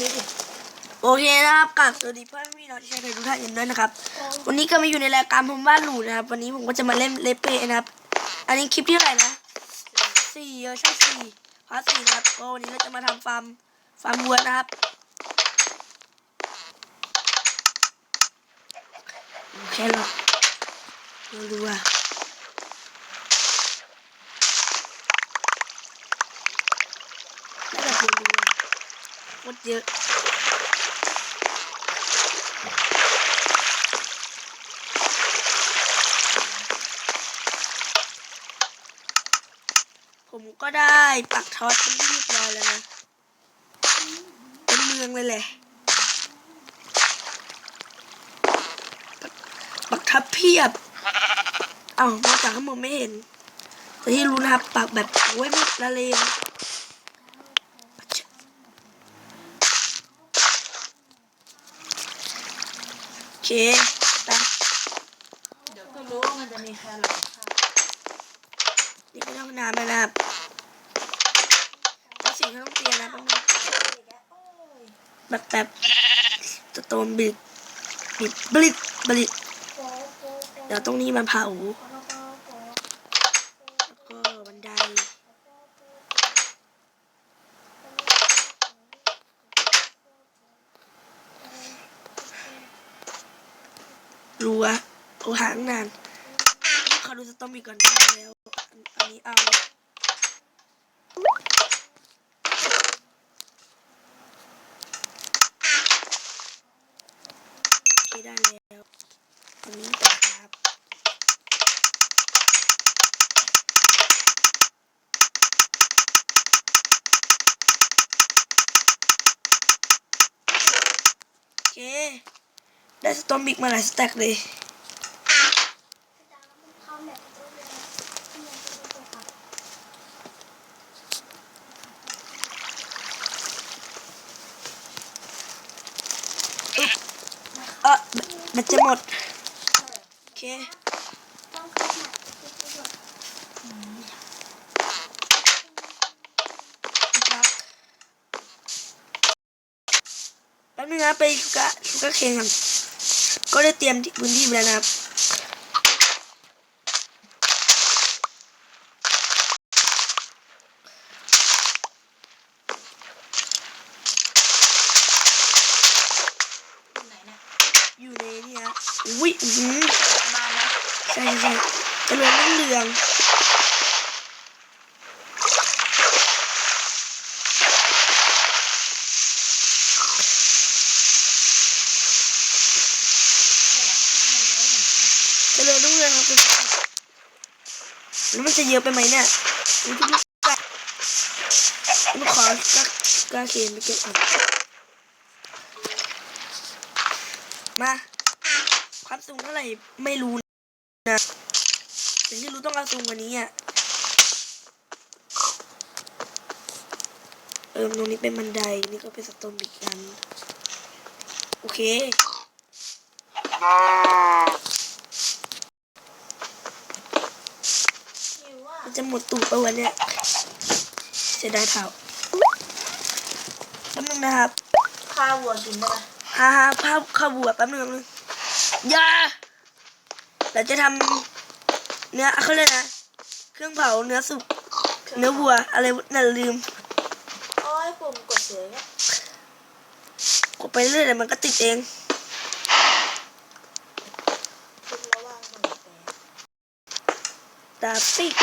นี้ดิโอเคนะครับกับสวัสดีเพื่อนพี่น้องที่ใช้ในทุกท่านกันด้วยนะครับ วันนี้ก็มาอยู่ในรายการผมบ้านหนูนะครับ วันนี้ผมก็จะมาเล่นเลเป้นะครับ อันนี้คลิปที่เท่าไหร่นะสี่เออใช่สี่พาร์ทสี่นะครับก็วันนี้เราจะมาทำฟาร์มฟาร์มวัวนะครับโอเคหรอกเราดูอะได้แบบเรียนรู้อะโคตรเยอะผมก็ได้ปักทอดเป็นที่เรียบร้อยแล้วนะ เป็นเมืองเลยแหละ ปักทับเพียบ เอ้ามาจากข้างบนไม่เห็น แต่ที่รู้นะครับ ปักแบบโอ้ยไม่ละเลง เคไปเดี๋ยวก็รู้ว่ามันจะมีแครอทค่ะนี่ก็ต้องนานไปนะครับแล้วสิ่งที่ต้องเตรียมนะแป๊บนึงแบบแบบสโตนบิดบิดบลิดบลิดเดี๋ยวตรงนี้มันเผาแล้วก็บันได รัวโอ้หางนานเขาดูสตอมบีก่อนได้แล้ว อันนี้เอาโอเคได้แล้วอันนี้ต่อครับโอเค ได้สตอมบิกมาหลายสแต็กเลยเออมันจะหมด โอเคแป๊บนึงนะไปชูกะชูกะเคนก่อน ก็ได้เตรียมพื้นที่ไปแล้วนะครับไหนเนี่ยอยู่ในนี่นะอุ้ยอื้อหือมาไหมใช่ใช่จะเหลืองเหลือง จะเหลืองเหลืองครับแล้วมันจะเยอะไปไหมเนี่ยมันจะไม่ด้มันขอกระกระเขียนไปเก็บมาความสูงเท่าไหร่ไม่รู้นะแต่ที่รู้ต้องเอาสูงกว่านี้อะเออตรงนี้เป็นบันได นี่ก็เป็นสโตนบิกกัน โอเค หิวอะ มัน จะหมดตูดไปวันเนี้ยเสียดายเผาแป๊บนึงนะครับข้าววัวกินได้ไหมฮ่าฮ่าภาพข้าวบัวแป๊บนึงแป๊บนึงอย่าเราจะทำเนื้อเขาเลยกนะ เครื่องเผาเนื้อสุกเนื้อวัวอะไรนั่นลืมโอ้ยปุ่มกดเสียเนี่ยกดไปเรื่อยเดี๋ยวมันก็ติดเองคิดระหว่างหนึ่งแต่ดาฟิก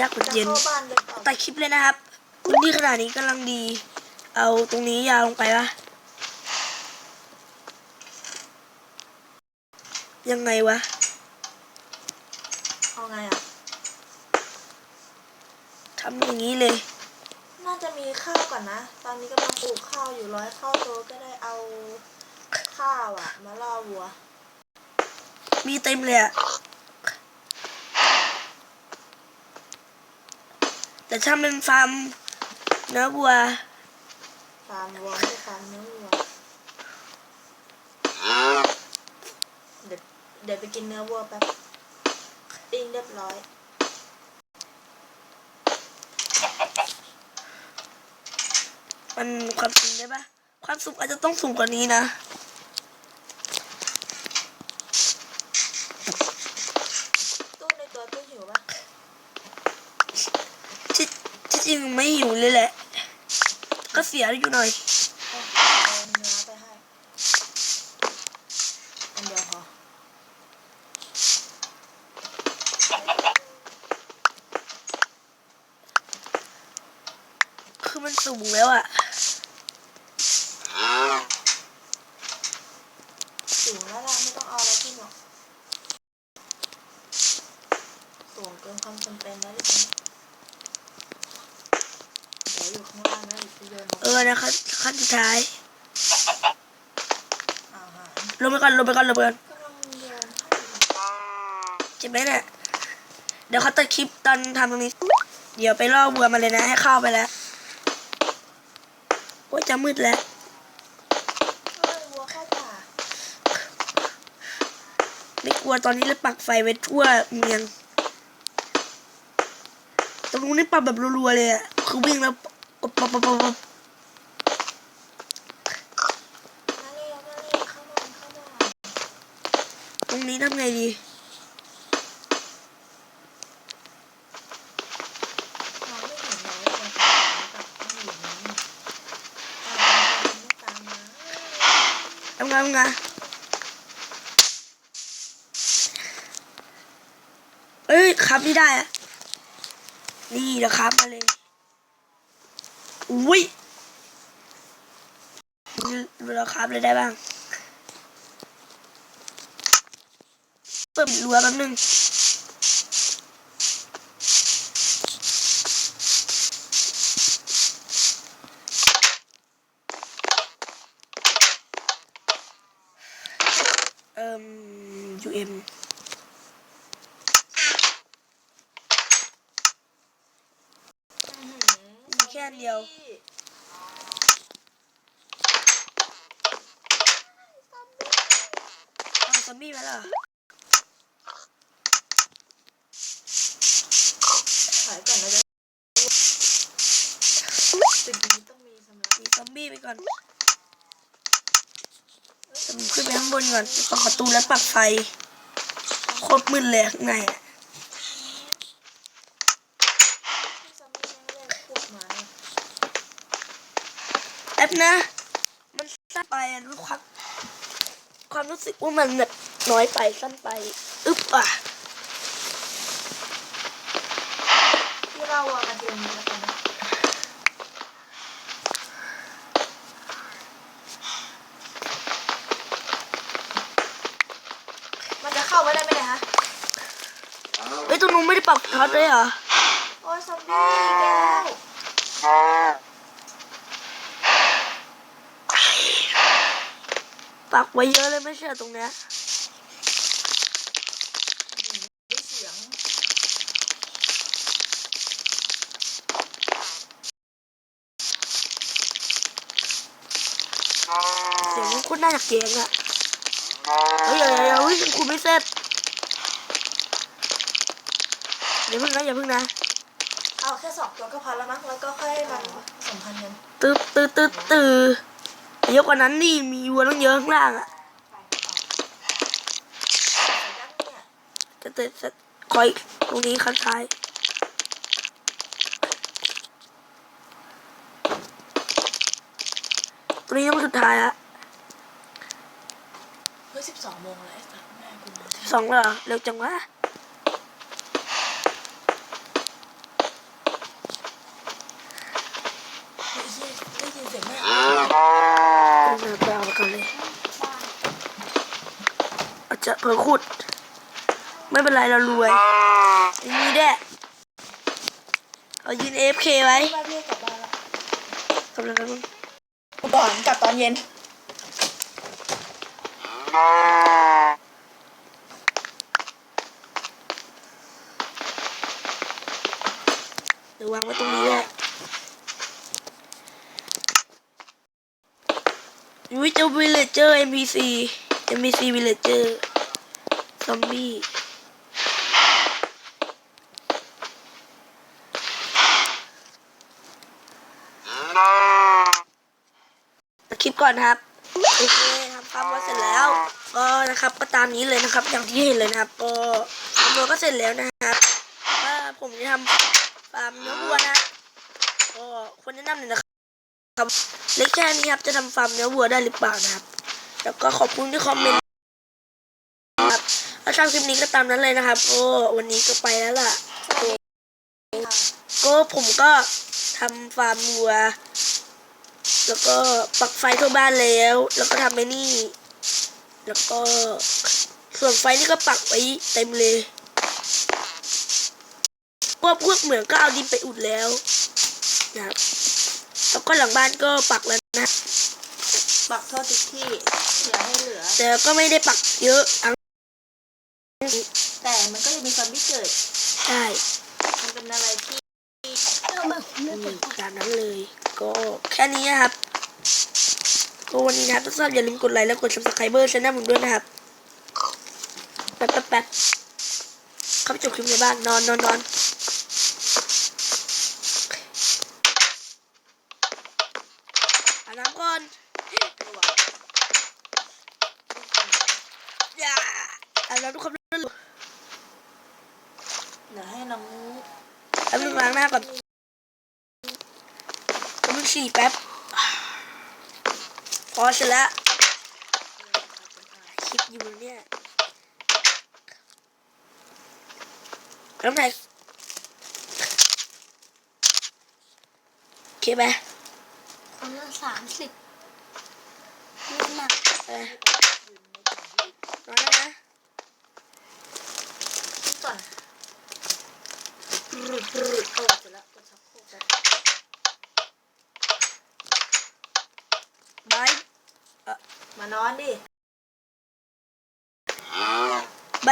ยากกว่าจะเย็นเข้าบ้านเลยเปล่าตัดคลิปเลยนะครับพื้นที่ขนาดนี้กำลังดี เอาตรงนี้ยาวลงไปวะยังไงวะ เอาไงอะทำอย่างนี้เลย น่าจะมีข้าวก่อนนะ ตอนนี้กำลังปลูกข้าวอยู่ร้อยข้าวโตก็ได้เอาข้าวอะ มาล่อวัว มีเต็มเลยอะ แต่ถ้าเป็นฟาร์มเนื้อวัวฟาร์มวัวไม่ใช่ฟาร์มเนื้อวัวเดี๋ยวเดี๋ยวไปกินเนื้อวัวแป๊บปิ้งเรียบร้อยมันความสูงได้ปะความสูงอาจจะต้องสูงกว่านี้นะ ตู้ในตัวตู้หิวปะ ที่ที่จริงไม่หิวเลยแหละ ก็เสียอยู่หน่อยอันเดียวพอคือมันสูงแล้วอะสูงแล้วล่ะไม่ต้องเอาอะไรขึ้นหรอกสูงเกินความจำเป็นแล้วดิฉัน อยู่ข้างล่างนะอยู่ที่โยนลงเออนะครับขั้นสุดท้ายอาหารลงไปก่อนลงไปก่อนลงไปก่อนกำลังโยนให้อยู่เจ็บไหมเนี่ยเดี๋ยวเขาตัดคลิปตอนทำตรงนี้ เดี๋ยวไปล่อบัวมาเลยนะ ให้เข้าไปแล้วโอ้ยจะมืดแล้วเอ้ยวัวเข้าป่าไม่กลัวตอนนี้เลยปักไฟไว้ทั่วเมือง ตรงนู้นนี่ปักแบบรัวๆเลยอะคือวิ่งแล้ว ปับปับปับปับปับตรงนี้ทำไงดีมองไม่เห็นเลยวัวตามกับต้องอยู่นี่อ่าตามมาทำไงทำไงเอ้ยครับนี่ได้อะนี่เดี๋ยวครับมาเลย อุ้ยเราครับเลยได้บ้าง เปิดรั้วแป๊บนึง เอ่ม UM มีแค่อันเดียว เอาซอมบี้มาแล้วเหรอถอยก่อนนะจ๊ะตึกนี้ต้องมีสำหรับมีซอมบี้ไปก่อนผมขึ้นไปข้างบนก่อนเปิดประตูแล้วปักไฟ โคตรมืดเลยข้างในอะ ที่ซอมบี้ไม่ได้ขุดไม้ แป๊บ นะ มันสั้นไปอะรู้ความความรู้สึกว่ามันแบบน้อยไปสั้นไป อึ๊บอะที่เราอะมาเทียมนี้แล้วกันนะมันจะเข้าไว้ได้ไหมเนี่ยฮะเฮ้ยตรงนู้นไม่ได้ปักท็อตเลยเหรอ โอ้ยซอมบี้อีกแล้ว ปั กไว้เยอะเลยไม่ใช่เหรอตรงเนี้ยได้เสียงเสียงมันโคตรน่าจะเกียงอะเฮ้ยเดี๋ยวเดี๋ยวเดี๋ยวเฮ้ยคุณไม่เสร็จอย่าเพิ่งนะอย่าเพิ่งนะ เอาแค่สองตัวก็พอแล้วมั้งแล้วก็ค่อยมาสัมพันธ์กันตื้อตื้อตื้อตื้อ เยอะกว่านั้นนี่มีวัวต้องเยอะข้างล่างอะแต่ยักษ์เนี่ยจะเตะจะคอยตรงนี้ข้างซ้ายตรงนี้ต้องสุดท้ายละเฮ้ยสิบสองโมงแล้วไอ้สัตว์แม่กูมาสองแล้วเหรอเร็วจังวะ เฮ้ยเหี้ยได้ยินเสียงแม่ เออไปเอาไปก่อนเลยอาจจะเผลอขุด ไม่เป็นไรเรารวยอย่างนี้แด้เอายืน AFK ไว้บ้านเรียกกลับบ้านละกำลังกำลังก่อนกลับตอนเย็นเดี๋ยววางไว้ตรงนี้แหละยุ้ยเจ้าวิลเลจเจอร์ NPC NPC วิลเลจเจอร์ ซอมบี้ลิปก่อนนะครับโอเคทำฟาร์มวัวเสร็จแล้วก็นะครับก็ตามนี้เลยนะครับ อย่างที่เห็นเลยนะครับ ก็ฟาร์มวัวก็เสร็จแล้วนะครับว่าผมจะทำฟาร์มเนื้อวัวนะก็ควรแนะนำหน่อยนะครับเล็กแค่นี้ครับจะทำฟาร์มเนื้อวัวได้หรือเปล่านะครับ แล้วก็ขอบคุณที่คอมเมนต์ ถ้าชอบคลิปนี้ก็ตามนั้นเลยนะครับโอ้วันนี้ก็ไปแล้วล่ะก็ผมก็ทำฟาร์มวัว แล้วก็ปักไฟทั่วบ้านแล้ว แล้วก็ทำไอ้นี่ แล้วก็ส่วนไฟนี่ก็ปักไว้เต็มเลยพวกพวกเหมืองก็เอาดินไปอุดแล้วนะครับแล้วก็หลังบ้านก็ปักแล้วนะ ปักทั่วทุกที่ อย่าให้เหลือ แต่ก็ไม่ได้ปักเยอะทั้ง แต่มันก็ยังมีความพิเกิดใช่มันเป็นอะไรที่นี่ตากนั้นเลย ก็แค่นี้นะครับก็วันนี้นะครับถ้าชอบอย่าลืมกดไลค์และกด subscribe ช่องผมด้วยนะครับแป๊บแป๊บแป๊บเข้าไปจบคลิปในบ้านนอนนอนนอนอาบน้ำก่อนอย่า คนด้วยเดี๋ยวให้น้องแป๊บนึงล้างหน้าก่อนแป๊บนึงฉี่แป๊บพอเสร็จแล้วคลิปอยู่เนี่ยน้ำไหนโอเคไหมคนละสามสิบนี่หนักเออนอนนะ ก่อนปรึดปรึดเออเสร็จแล้วกดชักโครกไปบายมานอนดิ